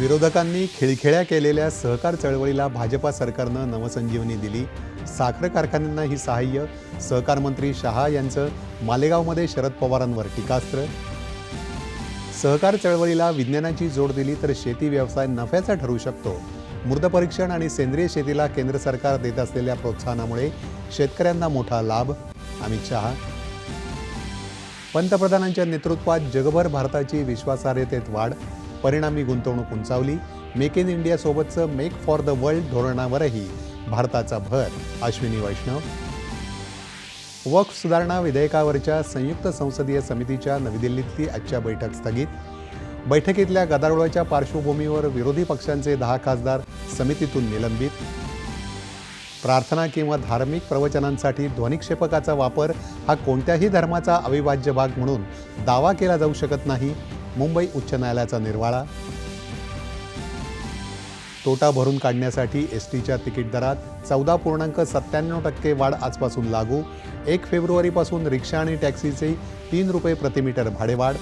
विरोधकांनी खिळखिळ्या केलेल्या सहकार चळवळीला भाजपा सरकारनं नवसंजीवनी दिली. साखर कारखान्यांना ही सहाय्य. सहकार मंत्री शहा यांचं मालेगावमध्ये शरद पवारांवर टीकास्त्र. सहकार चळवळीला विज्ञानाची जोड दिली तर शेती व्यवसाय नफ्याचा ठरू शकतो. मृद परीक्षण आणि सेंद्रिय शेतीला केंद्र सरकार देत असलेल्या प्रोत्साहनामुळे शेतकऱ्यांना मोठा लाभ. अमित शहा. पंतप्रधानांच्या नेतृत्वात जगभर भारताची विश्वासार्हतेत वाढ. परिणामी गुंतवणूक उंचावली. मेक इन इंडियासोबतचं मेक फॉर द वर्ल्ड धोरणावरही भारताचा भर. अश्विनी वैष्णव. वक्फ सुधारणा विधेयकावरच्या संयुक्त संसदीय समितीच्या नवी दिल्लीतली आजच्या बैठक स्थगित. बैठकीतल्या गदारोळाच्या पार्श्वभूमीवर विरोधी पक्षांचे दहा खासदार समितीतून निलंबित. प्रार्थना किंवा धार्मिक प्रवचनांसाठी ध्वनिक्षेपकाचा वापर हा कोणत्याही धर्माचा अविभाज्य भाग म्हणून दावा केला जाऊ शकत नाही. मुंबई उच्च न्यायालयाचा निर्वाळा तोटा भरून काढण्यासाठी एस टीच्या तिकीट दरात चौदा पूर्णांक सत्त्याण्णव टक्के वाढ आजपासून लागू. एक फेब्रुवारीपासून रिक्षा आणि टॅक्सीचे तीन रुपये प्रतिमीटर भाडेवाढ.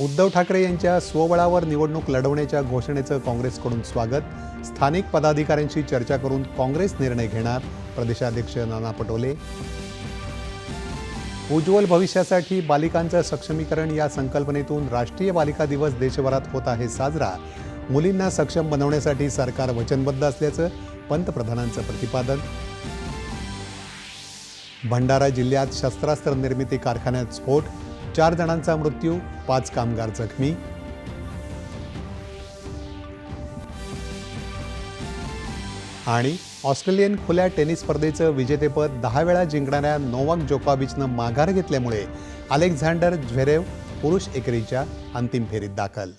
उद्धव ठाकरे यांच्या स्वबळावर निवडणूक लढवण्याच्या घोषणेचं काँग्रेसकडून स्वागत. स्थानिक पदाधिकाऱ्यांशी चर्चा करून काँग्रेस निर्णय घेणार प्रदेशाध्यक्ष नाना पटोले. उज्ज्वल भविष्यासाठी बालिकांचं सक्षमीकरण या संकल्पनेतून राष्ट्रीय बालिका दिवस देशभरात होत आहे साजरा. मुलींना सक्षम बनवण्यासाठी सरकार वचनबद्ध असल्याचं पंतप्रधानांचं प्रतिपादन. भंडारा जिल्ह्यात शस्त्रास्त्र निर्मिती कारखान्यात स्फोट चार जणांचा मृत्यू पाच कामगार जखमी. आणि ऑस्ट्रेलियन खुल्या टेनिस स्पर्धेचं विजेतेपद दहा वेळा जिंकणाऱ्या नोवाक जोकॉविचनं माघार घेतल्यामुळे अलेक्झांडर झ्वेरेव पुरुष एकेरीच्या अंतिम फेरीत दाखल.